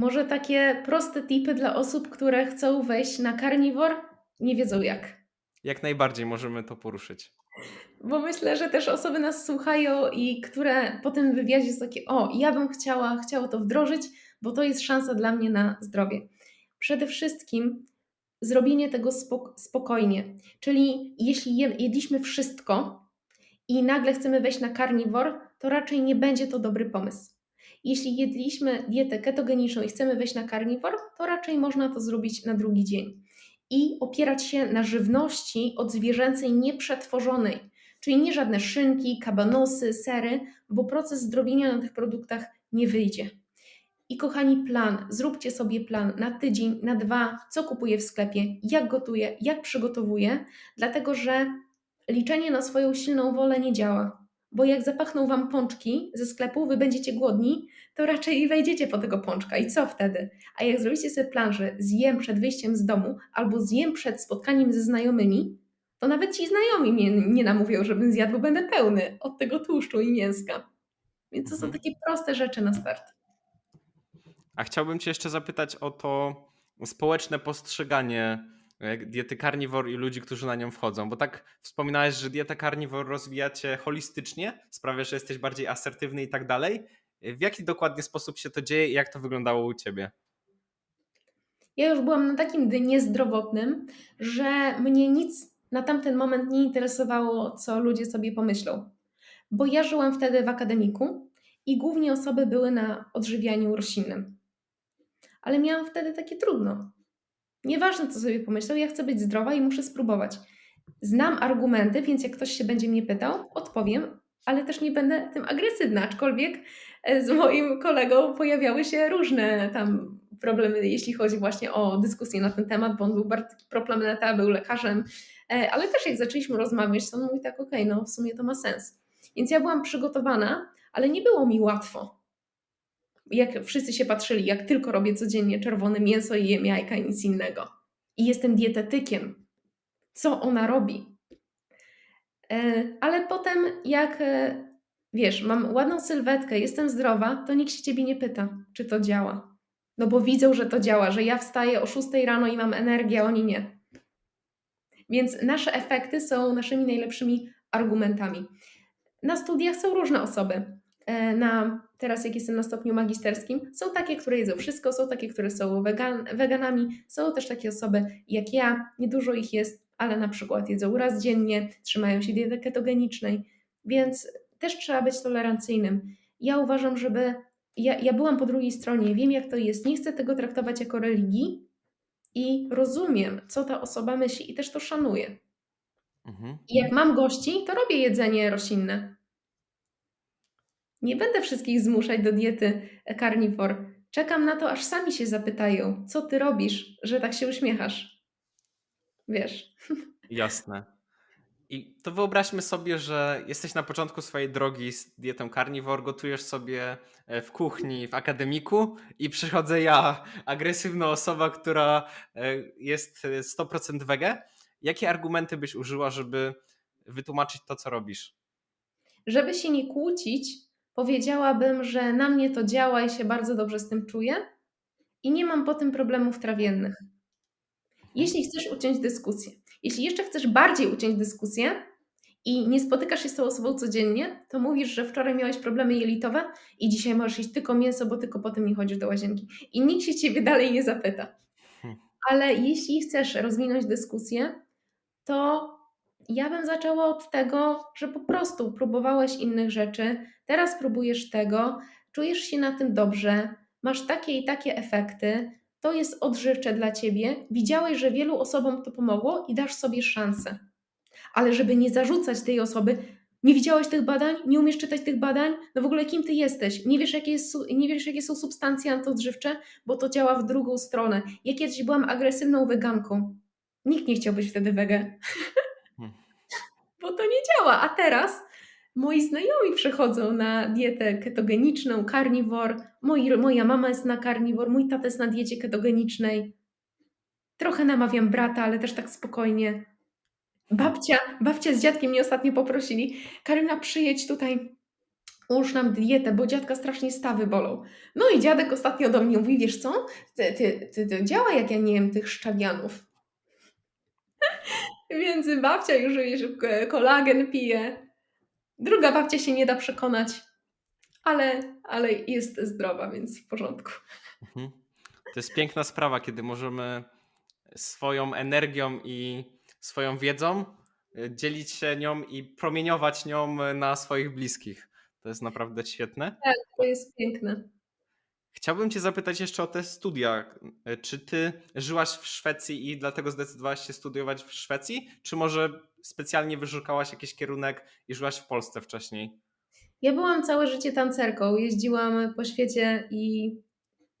Może takie proste tipy dla osób, które chcą wejść na carnivore, nie wiedzą jak. Jak najbardziej możemy to poruszyć. Bo myślę, że też osoby nas słuchają i które po tym wywiadzie są takie: „O, ja bym chciała chciała to wdrożyć, bo to jest szansa dla mnie na zdrowie”. Przede wszystkim zrobienie tego spok spokojnie, czyli jeśli je jedliśmy wszystko i nagle chcemy wejść na carnivore, to raczej nie będzie to dobry pomysł. Jeśli jedliśmy dietę ketogeniczną i chcemy wejść na carnivore, to raczej można to zrobić na drugi dzień i opierać się na żywności odzwierzęcej nieprzetworzonej, czyli nie żadne szynki, kabanosy, sery, bo proces zdrowienia na tych produktach nie wyjdzie. I kochani, plan. Zróbcie sobie plan na tydzień, na 2, co kupuję w sklepie, jak gotuję, jak przygotowuję, dlatego że liczenie na swoją silną wolę nie działa. Bo jak zapachną Wam pączki ze sklepu, Wy będziecie głodni, to raczej wejdziecie po tego pączka i co wtedy? A jak zrobicie sobie plan, że zjem przed wyjściem z domu albo zjem przed spotkaniem ze znajomymi, to nawet ci znajomi mnie nie namówią, żebym zjadł, bo będę pełny od tego tłuszczu i mięska. Więc to są Mhm. takie proste rzeczy na start. A chciałbym cię jeszcze zapytać o to społeczne postrzeganie, diety carnivore i ludzi, którzy na nią wchodzą, bo tak wspominałeś, że dietę carnivore rozwijacie holistycznie, sprawia, że jesteś bardziej asertywny i tak dalej. W jaki dokładnie sposób się to dzieje i jak to wyglądało u ciebie? Ja już byłam na takim dnie zdrowotnym, że mnie nic na tamten moment nie interesowało, co ludzie sobie pomyślą. Bo ja żyłam wtedy w akademiku i głównie osoby były na odżywianiu roślinnym. Ale miałam wtedy takie trudno. Nieważne, co sobie pomyślą, ja chcę być zdrowa i muszę spróbować. Znam argumenty, więc jak ktoś się będzie mnie pytał, odpowiem, ale też nie będę tym agresywna, aczkolwiek e, z moim kolegą pojawiały się różne tam problemy, jeśli chodzi właśnie o dyskusję na ten temat, bo on był bardzo proplaneta, był lekarzem, e, ale też jak zaczęliśmy rozmawiać, to on mówi tak, okej, no w sumie to ma sens. Więc ja byłam przygotowana, ale nie było mi łatwo. Jak wszyscy się patrzyli, jak tylko robię codziennie czerwone mięso i jem jajka nic innego. I jestem dietetykiem. Co ona robi? E, ale potem jak, e, wiesz, mam ładną sylwetkę, jestem zdrowa, to nikt się ciebie nie pyta, czy to działa. No bo widzą, że to działa, że ja wstaję o 6 rano i mam energię, a oni nie. Więc nasze efekty są naszymi najlepszymi argumentami. Na studiach są różne osoby. E, na, teraz, jak jestem na stopniu magisterskim, są takie, które jedzą wszystko, są takie, które są wegan, weganami, są też takie osoby jak ja, niedużo ich jest, ale na przykład jedzą raz dziennie, trzymają się diety ketogenicznej, więc też trzeba być tolerancyjnym. Ja uważam, żeby. Ja, ja byłam po drugiej stronie, wiem jak to jest, nie chcę tego traktować jako religii i rozumiem, co ta osoba myśli i też to szanuję. Mhm. I jak mam gości, to robię jedzenie roślinne. Nie będę wszystkich zmuszać do diety carnivore. Czekam na to, aż sami się zapytają, co ty robisz, że tak się uśmiechasz. Wiesz. Jasne. I to wyobraźmy sobie, że jesteś na początku swojej drogi z dietą carnivore, gotujesz sobie e, w kuchni, w akademiku i przychodzę ja, agresywna osoba, która e, jest 100% wege. Jakie argumenty byś użyła, żeby wytłumaczyć to, co robisz? Żeby się nie kłócić, powiedziałabym, że na mnie to działa i się bardzo dobrze z tym czuję i nie mam po tym problemów trawiennych. Jeśli chcesz uciąć dyskusję, jeśli jeszcze chcesz bardziej uciąć dyskusję i nie spotykasz się z tą osobą codziennie, to mówisz, że wczoraj miałeś problemy jelitowe i dzisiaj możesz jeść tylko mięso, bo tylko potem nie chodzisz do łazienki. I nikt się ciebie dalej nie zapyta. Hmm. Ale jeśli chcesz rozwinąć dyskusję, to ja bym zaczęła od tego, że po prostu próbowałeś innych rzeczy, teraz próbujesz tego, czujesz się na tym dobrze, masz takie i takie efekty, to jest odżywcze dla ciebie, widziałeś, że wielu osobom to pomogło i dasz sobie szansę. Ale żeby nie zarzucać tej osoby, nie widziałeś tych badań, nie umiesz czytać tych badań, no w ogóle kim ty jesteś? Nie wiesz, jakie, jest, nie wiesz, jakie są substancje antyodżywcze, bo to działa w drugą stronę. Ja kiedyś byłam agresywną weganką. Nikt nie chciał być wtedy wege. Bo to nie działa. A teraz moi znajomi przechodzą na dietę ketogeniczną, carnivore. Moi, moja mama jest na carnivore, mój tata jest na diecie ketogenicznej. Trochę namawiam brata, ale też tak spokojnie. Babcia, babcia z dziadkiem mnie ostatnio poprosili. Karina, przyjedź tutaj ułóż nam dietę, bo dziadka strasznie stawy bolą. No i dziadek ostatnio do mnie mówi, wiesz co, ty, ty, ty, to działa jak ja nie jem tych szczawianów. Więc babcia już wiesz, k- kolagen pije. Druga babcia się nie da przekonać, ale, ale jest zdrowa, więc w porządku. Mhm. To jest piękna sprawa, kiedy możemy swoją energią i swoją wiedzą y, dzielić się nią i promieniować nią na swoich bliskich. To jest naprawdę świetne. To jest piękne. Chciałbym Cię zapytać jeszcze o te studia. Y, Czy Ty żyłaś w Szwecji i dlatego zdecydowałaś się studiować w Szwecji? Czy może specjalnie wyszukałaś jakiś kierunek i żyłaś w Polsce wcześniej? Ja byłam całe życie tancerką, jeździłam po świecie i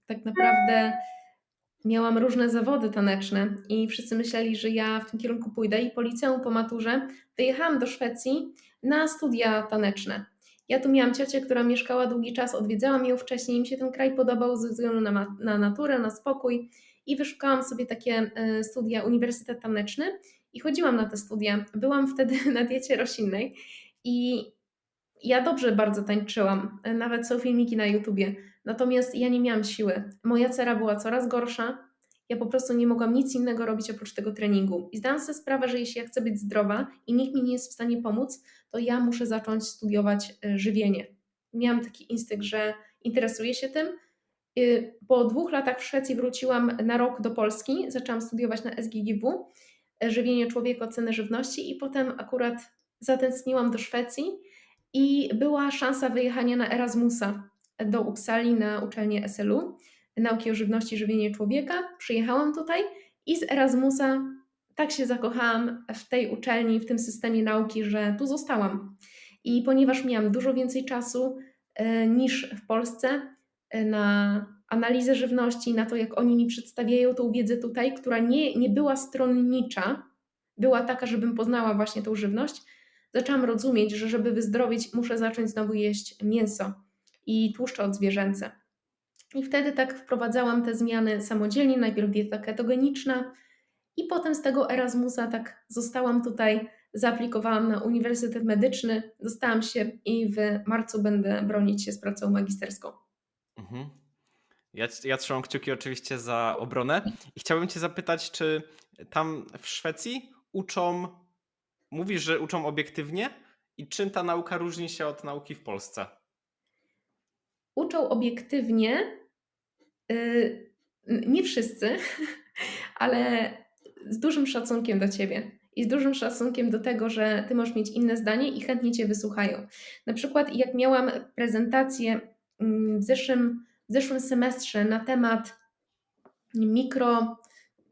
tak naprawdę miałam różne zawody taneczne i wszyscy myśleli, że ja w tym kierunku pójdę i po liceum, po maturze wyjechałam do Szwecji na studia taneczne. Ja tu miałam ciocię, która mieszkała długi czas, odwiedzałam ją wcześniej, mi się ten kraj podobał ze względu na, na naturę, na spokój i wyszukałam sobie takie e, studia, Uniwersytet Taneczny i chodziłam na te studia. Byłam wtedy na diecie roślinnej i ja dobrze bardzo tańczyłam, e, nawet są filmiki na YouTubie, natomiast ja nie miałam siły. Moja cera była coraz gorsza, ja po prostu nie mogłam nic innego robić oprócz tego treningu. I zdałam sobie sprawę, że jeśli ja chcę być zdrowa i nikt mi nie jest w stanie pomóc, to ja muszę zacząć studiować e, żywienie. Miałam taki instynkt, że interesuję się tym. Y, Po dwóch latach w Szwecji wróciłam na rok do Polski, zaczęłam studiować na SGGW, e, żywienie człowieka, oceny żywności i potem akurat zatęskniłam do Szwecji i była szansa wyjechania na Erasmusa do Uppsali na uczelnię SLU, nauki o żywności żywienie człowieka. Przyjechałam tutaj i z Erasmusa tak się zakochałam w tej uczelni, w tym systemie nauki, że tu zostałam. I ponieważ miałam dużo więcej czasu e, niż w Polsce e, na analizę żywności, na to, jak oni mi przedstawiają tą wiedzę tutaj, która nie, nie była stronnicza, była taka, żebym poznała właśnie tą żywność, zaczęłam rozumieć, że żeby wyzdrowieć, muszę zacząć znowu jeść mięso i tłuszcze odzwierzęce. I wtedy tak wprowadzałam te zmiany samodzielnie, najpierw dieta ketogeniczna i potem z tego Erasmusa tak zostałam tutaj, zaaplikowałam na Uniwersytet Medyczny, dostałam się i w marcu będę bronić się z pracą magisterską. Mhm. Ja, ja trzymam kciuki oczywiście za obronę i chciałbym Cię zapytać, czy tam w Szwecji uczą, mówisz, że uczą obiektywnie i czym ta nauka różni się od nauki w Polsce? Uczą obiektywnie, nie wszyscy, ale z dużym szacunkiem do ciebie i z dużym szacunkiem do tego, że ty możesz mieć inne zdanie i chętnie cię wysłuchają. Na przykład, jak miałam prezentację mm, w zeszłym, w zeszłym semestrze na temat mikro,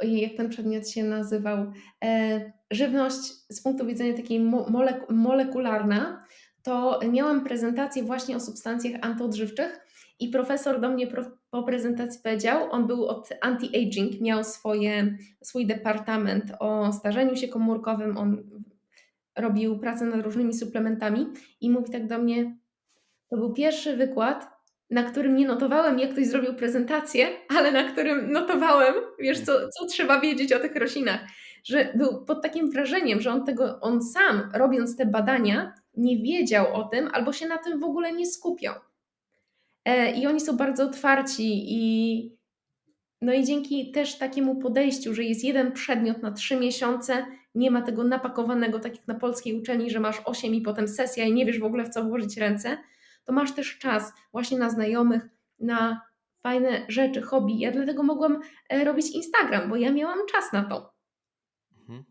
jak ten przedmiot się nazywał, e, żywność z punktu widzenia takiej mo- molek- molekularna, to miałam prezentację właśnie o substancjach antyodżywczych i profesor do mnie po prezentacji powiedział, on był od anti-aging, miał swoje, swój departament o starzeniu się komórkowym, on robił pracę nad różnymi suplementami i mówi tak do mnie, to był pierwszy wykład, na którym nie notowałem, jak ktoś zrobił prezentację, ale na którym notowałem, wiesz, co, co trzeba wiedzieć o tych roślinach. Że był pod takim wrażeniem, że on tego, on sam robiąc te badania, nie wiedział o tym albo się na tym w ogóle nie skupiał. E, I oni są bardzo otwarci i no i dzięki też takiemu podejściu, że jest jeden przedmiot na trzy miesiące, nie ma tego napakowanego, tak jak na polskiej uczelni, że masz 8 i potem sesja i nie wiesz w ogóle w co włożyć ręce, to masz też czas właśnie na znajomych, na fajne rzeczy, hobby. Ja dlatego mogłam e, robić Instagram, bo ja miałam czas na to. Mhm.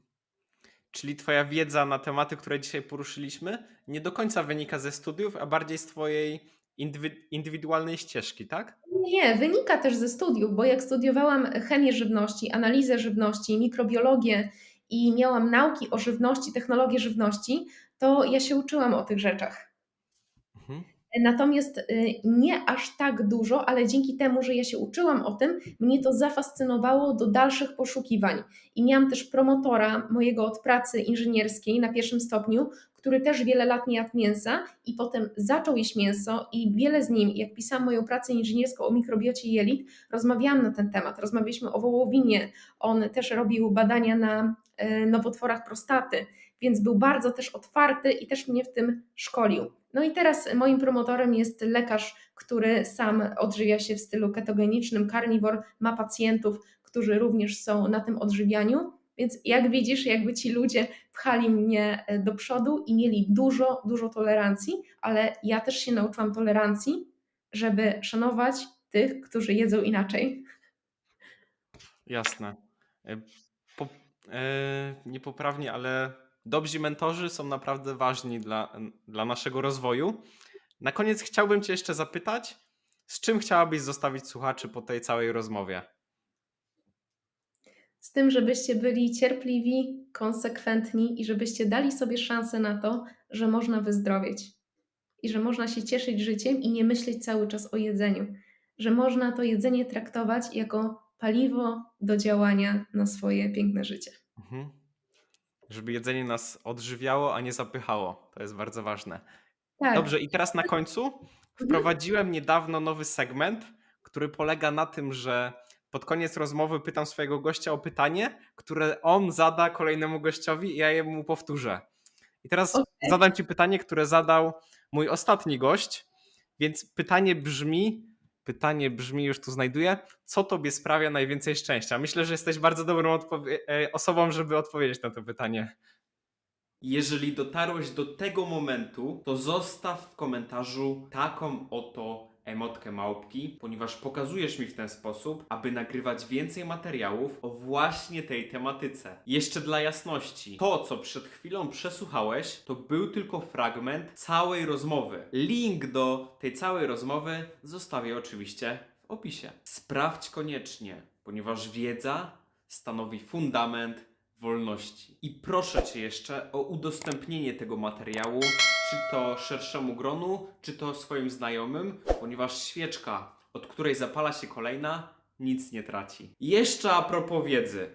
Czyli Twoja wiedza na tematy, które dzisiaj poruszyliśmy, nie do końca wynika ze studiów, a bardziej z Twojej indywidualnej ścieżki, tak? Nie, wynika też ze studiów, bo jak studiowałam chemię żywności, analizę żywności, mikrobiologię i miałam nauki o żywności, technologię żywności, to ja się uczyłam o tych rzeczach. Natomiast y, nie aż tak dużo, ale dzięki temu, że ja się uczyłam o tym, mnie to zafascynowało do dalszych poszukiwań. I miałam też promotora mojego od pracy inżynierskiej na pierwszym stopniu, który też wiele lat nie jadł mięsa i potem zaczął jeść mięso i wiele z nim, jak pisałam moją pracę inżynierską o mikrobiocie jelit, rozmawiałam na ten temat. Rozmawialiśmy o wołowinie. On też robił badania na e, nowotworach prostaty, więc był bardzo też otwarty i też mnie w tym szkolił. No i teraz moim promotorem jest lekarz, który sam odżywia się w stylu ketogenicznym, carnivore, ma pacjentów, którzy również są na tym odżywianiu. Więc jak widzisz, jakby ci ludzie pchali mnie e, do przodu i mieli dużo, dużo tolerancji, ale ja też się nauczyłam tolerancji, żeby szanować tych, którzy jedzą inaczej. Jasne. E, Po, e, niepoprawnie, ale dobrzy mentorzy są naprawdę ważni dla, dla naszego rozwoju. Na koniec chciałbym Cię jeszcze zapytać, z czym chciałabyś zostawić słuchaczy po tej całej rozmowie? Z tym, żebyście byli cierpliwi, konsekwentni i żebyście dali sobie szansę na to, że można wyzdrowieć i że można się cieszyć życiem i nie myśleć cały czas o jedzeniu, że można to jedzenie traktować jako paliwo do działania na swoje piękne życie. Mhm. Żeby jedzenie nas odżywiało, a nie zapychało. To jest bardzo ważne. Tak. Dobrze, i teraz na końcu wprowadziłem niedawno nowy segment, który polega na tym, że pod koniec rozmowy pytam swojego gościa o pytanie, które on zada kolejnemu gościowi i ja je mu powtórzę. I teraz Okej. zadam ci pytanie, które zadał mój ostatni gość. Więc pytanie brzmi, pytanie brzmi, już tu znajduję, co tobie sprawia najwięcej szczęścia? Myślę, że jesteś bardzo dobrą e, osobą, żeby odpowiedzieć na to pytanie. Jeżeli dotarłeś do tego momentu, to zostaw w komentarzu taką oto emotkę małpki, ponieważ pokazujesz mi w ten sposób, aby nagrywać więcej materiałów o właśnie tej tematyce. Jeszcze dla jasności, to co przed chwilą przesłuchałeś, to był tylko fragment całej rozmowy. Link do tej całej rozmowy zostawię oczywiście w opisie. Sprawdź koniecznie, ponieważ wiedza stanowi fundament wolności. I proszę Cię jeszcze o udostępnienie tego materiału, czy to szerszemu gronu, czy to swoim znajomym, ponieważ świeczka, od której zapala się kolejna, nic nie traci. Jeszcze a propos wiedzy.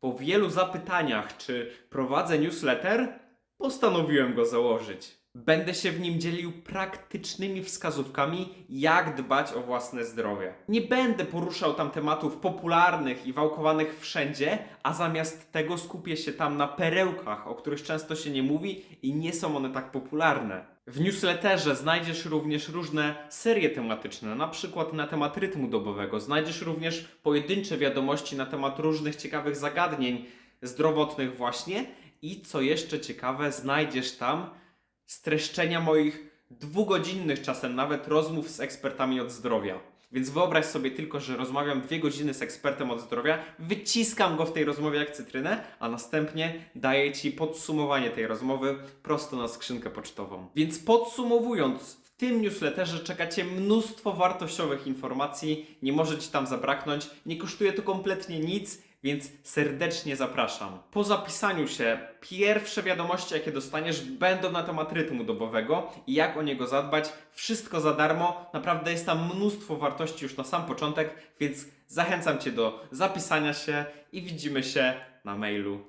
Po wielu zapytaniach, czy prowadzę newsletter, postanowiłem go założyć. Będę się w nim dzielił praktycznymi wskazówkami, jak dbać o własne zdrowie. Nie będę poruszał tam tematów popularnych i wałkowanych wszędzie, a zamiast tego skupię się tam na perełkach, o których często się nie mówi i nie są one tak popularne. W newsletterze znajdziesz również różne serie tematyczne, na przykład na temat rytmu dobowego. Znajdziesz również pojedyncze wiadomości na temat różnych ciekawych zagadnień zdrowotnych właśnie i co jeszcze ciekawe, znajdziesz tam streszczenia moich dwugodzinnych czasem nawet rozmów z ekspertami od zdrowia. Więc wyobraź sobie tylko, że rozmawiam dwie godziny z ekspertem od zdrowia, wyciskam go w tej rozmowie jak cytrynę, a następnie daję Ci podsumowanie tej rozmowy prosto na skrzynkę pocztową. Więc podsumowując, w tym newsletterze czeka Cię mnóstwo wartościowych informacji, nie może Ci tam zabraknąć, nie kosztuje to kompletnie nic, więc serdecznie zapraszam. Po zapisaniu się, pierwsze wiadomości, jakie dostaniesz, będą na temat rytmu dobowego i jak o niego zadbać. Wszystko za darmo. Naprawdę jest tam mnóstwo wartości już na sam początek, więc zachęcam Cię do zapisania się i widzimy się na mailu.